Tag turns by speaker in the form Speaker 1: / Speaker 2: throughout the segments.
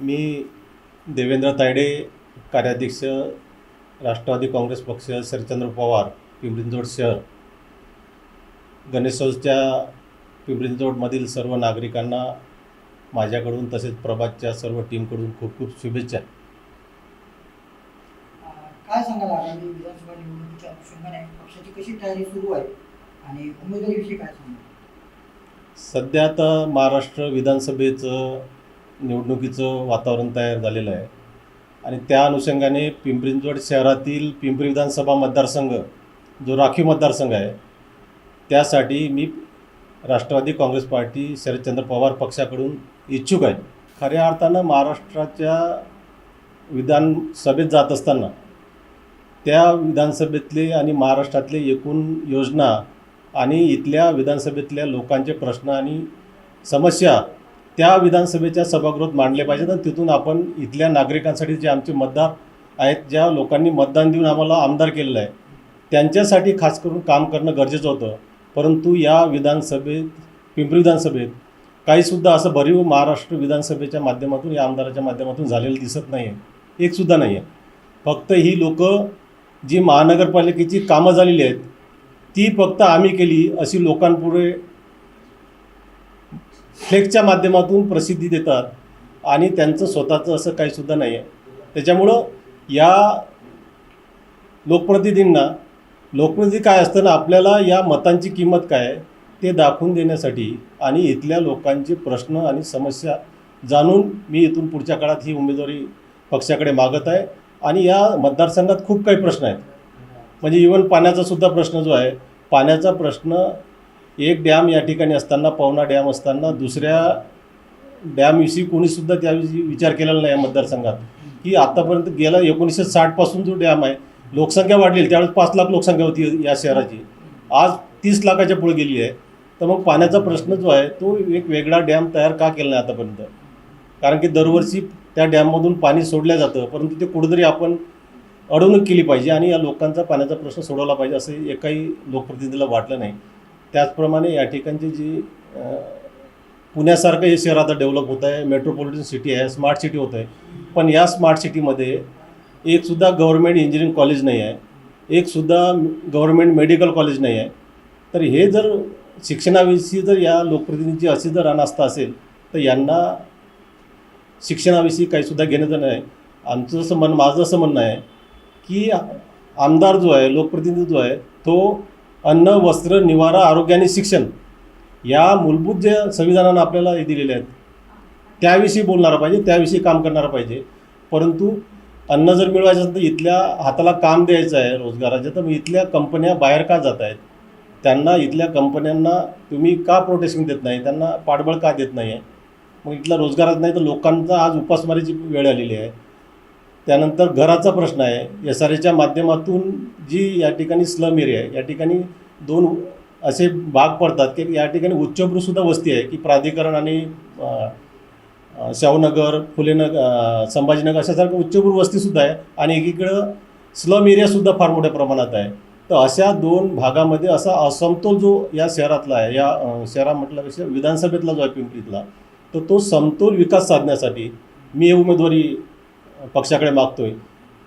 Speaker 1: मी देवेंद्र तायडे कार्याध्यक्ष राष्ट्रवादी काँग्रेस पक्ष शरदचंद्र पवार पिंपरीचिंचवड शहर गणेशोत्सवच्या पिंपरीचिंचवडमधील सर्व नागरिकांना माझ्याकडून तसेच प्रभातच्या सर्व टीमकडून खूप खूप शुभेच्छा.
Speaker 2: काय सांगाल आगामी विधानसभा निवडणुकीच्या अनुषंगाने? पक्षाची कशी तयारी सुरू आहे? आणि उमेदवारीविषयी काय सांगाल?
Speaker 1: सध्या आता महाराष्ट्र विधानसभेचं निवडणुकीचं वातावरण तयार झालेलं आहे. आणि त्या अनुषंगाने पिंपरींचवड शहरातील पिंपरी विधानसभा मतदारसंघ जो राखीव मतदारसंघ आहे त्यासाठी मी राष्ट्रवादी काँग्रेस पार्टी शरदचंद्र पवार पक्षाकडून इच्छुक आहे. खऱ्या अर्थानं महाराष्ट्राच्या विधानसभेत जात असताना त्या विधानसभेतले आणि महाराष्ट्रातले एकूण योजना आणि इथल्या विधानसभेतल्या लोकांचे प्रश्न आणि समस्या त्या विधानसभेच्या सभागृहात मांडले पाहिजेत आणि तिथून आपण इथल्या नागरिकांसाठी जे आमचे मतदार आहेत ज्या लोकांनी मतदान देऊन आम्हाला आमदार केलेलं आहे त्यांच्यासाठी खास करून काम करणं गरजेचं होतं. परंतु या विधानसभेत पिंपरी विधानसभेत काहीसुद्धा असं भरीव महाराष्ट्र विधानसभेच्या माध्यमातून या आमदाराच्या माध्यमातून झालेलं दिसत नाही आहे एकसुद्धा नाही आहे फक्त ही लोकं जी महानगरपालिकेची कामं झालेली आहेत ती फक्त आम्ही केली अशी लोकांपुढे फ्लेक्सच्या माध्यमातून प्रसिद्धी देतात आणि त्यांचं स्वतःचं असं काहीसुद्धा नाही आहे त्याच्यामुळं या लोकप्रतिनिधींना लोकप्रतिनिधी काय असतं ना आपल्याला या मतांची किंमत काय आहे ते दाखवून देण्यासाठी आणि इथल्या लोकांचे प्रश्न आणि समस्या जाणून मी इथून पुढच्या काळात ही उमेदवारी पक्षाकडे मागत आहे. आणि या मतदारसंघात खूप काही प्रश्न आहेत. म्हणजे इवन पाण्याचा सुद्धा प्रश्न जो आहे पाण्याचा प्रश्न एक डॅम या ठिकाणी असताना पवना डॅम असताना दुसऱ्या डॅमविषयी कोणीसुद्धा त्याविषयी विचार केलेला नाही या मतदारसंघात. की आत्तापर्यंत गेला एकोणीसशे साठपासून जो डॅम आहे लोकसंख्या वाढलेली त्यावेळेस पाच लाख लोकसंख्या होती या शहराची. आज तीस लाखाच्या पुढे गेली आहे. तर मग पाण्याचा प्रश्न जो आहे तो एक वेगळा डॅम तयार का केला नाही आतापर्यंत? कारण की दरवर्षी त्या डॅममधून पाणी सोडलं जातं परंतु ते कुठेतरी आपण अडवणूक केली पाहिजे आणि या लोकांचा पाण्याचा प्रश्न सोडवला पाहिजे असं एकाही लोकप्रतिनिधीला वाटलं नाही. त्याचप्रमाणे या ठिकाणची जी पुण्यासारखं हे शहर आता डेव्हलप होत आहे मेट्रोपॉलिटन सिटी आहे स्मार्ट सिटी होत आहे. पण या स्मार्ट सिटीमध्ये एकसुद्धा गव्हर्मेंट इंजिनिअरिंग कॉलेज नाही आहे. एकसुद्धा गव्हर्मेंट मेडिकल कॉलेज नाही आहे. तर हे जर शिक्षणाविषयी जर या लोकप्रतिनिधीची अशी जर अनास्था असेल तर यांना शिक्षणाविषयी काहीसुद्धा घेणं नाही. आमचं असं म्हण माझं असं म्हणणं आहे की आमदार जो आहे लोकप्रतिनिधी जो आहे तो अन्न वस्त्र निवारा आरोग्य आणि शिक्षण या मूलभूत जे संविधानानं आपल्याला हे दिलेले आहेत त्याविषयी बोलणारा पाहिजे त्याविषयी काम करणारा पाहिजे. परंतु अन्न जर मिळवायचं असेल तर इथल्या हाताला काम द्यायचं आहे रोजगाराचं तर मग इथल्या कंपन्या बाहेर का जात आहेत? त्यांना इथल्या कंपन्यांना तुम्ही का प्रोटेक्शन देत नाही? त्यांना पाठबळ का देत नाही आहे मग इथला रोजगारच नाही तर लोकांचा आज उपासमारीची वेळ आलेली आहे. त्यानंतर घराचा प्रश्न आहे. एस आर एच्या माध्यमातून जी या ठिकाणी स्लम एरिया आहे या ठिकाणी दोन असे भाग पडतात की या ठिकाणी उच्चभ्रूसुद्धा वस्ती आहे की प्राधिकरण आणि शाहूनगर फुलेनगर संभाजीनगर अशासारखं उच्चभ्रू वस्तीसुद्धा आहे आणि एकीकडं स्लम एरियासुद्धा फार मोठ्या प्रमाणात आहे. तर अशा दोन भागामध्ये असा असमतोल जो या शहरातला आहे या शहरा म्हटल्यापेक्षा विधानसभेतला जो आहे पिंपरीतला तर तो समतोल विकास साधण्यासाठी मी उमेदवारी पक्षाकडे मागतो आहे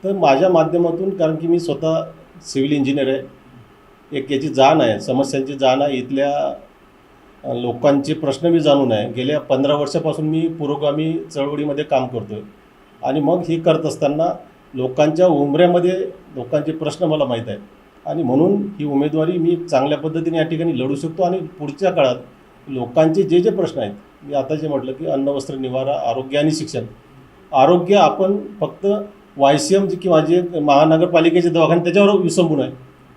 Speaker 1: तर माझ्या माध्यमातून कारण की मी स्वतः सिव्हिल इंजिनियर आहे एक याची जाण आहे समस्यांची जाण आहे. इथल्या लोकांचे प्रश्न मी जाणून आहे. गेल्या पंधरा वर्षापासून मी पुरोगामी चळवळीमध्ये काम करतो आहे आणि मग हे करत असताना लोकांच्या उमऱ्यामध्ये लोकांचे प्रश्न मला माहीत आहेत. आणि म्हणून ही उमेदवारी मी चांगल्या पद्धतीने या ठिकाणी लढू शकतो. आणि पुढच्या काळात लोकांचे जे जे प्रश्न आहेत मी आता जे म्हटलं की अन्न वस्त्र निवारा आरोग्य आणि शिक्षण आरोग्य आपण फक्त वाय सी एम किंवा जे महानगरपालिकेचे दवाखाने त्याच्यावर विसंबून आहे.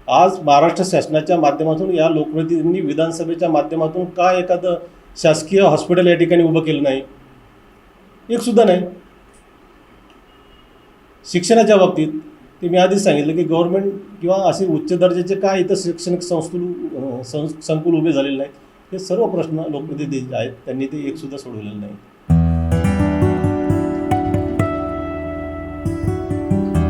Speaker 1: आज महाराष्ट्र शासनाच्या माध्यमातून या लोकप्रतिनिधींनी विधानसभेच्या माध्यमातून का एखादं शासकीय हॉस्पिटल या ठिकाणी उभं केलं नाही? एकसुद्धा नाही. शिक्षणाच्या बाबतीत ते मी आधीच सांगितलं की गव्हर्नमेंट किंवा असे उच्च दर्जाचे काय इथं शैक्षणिक संस्थू सं संकुल उभे झालेले नाहीत? हे सर्व प्रश्न लोकप्रतिनिधी आहेत. त्यांनी ते एकसुद्धा सोडवलेलं नाही.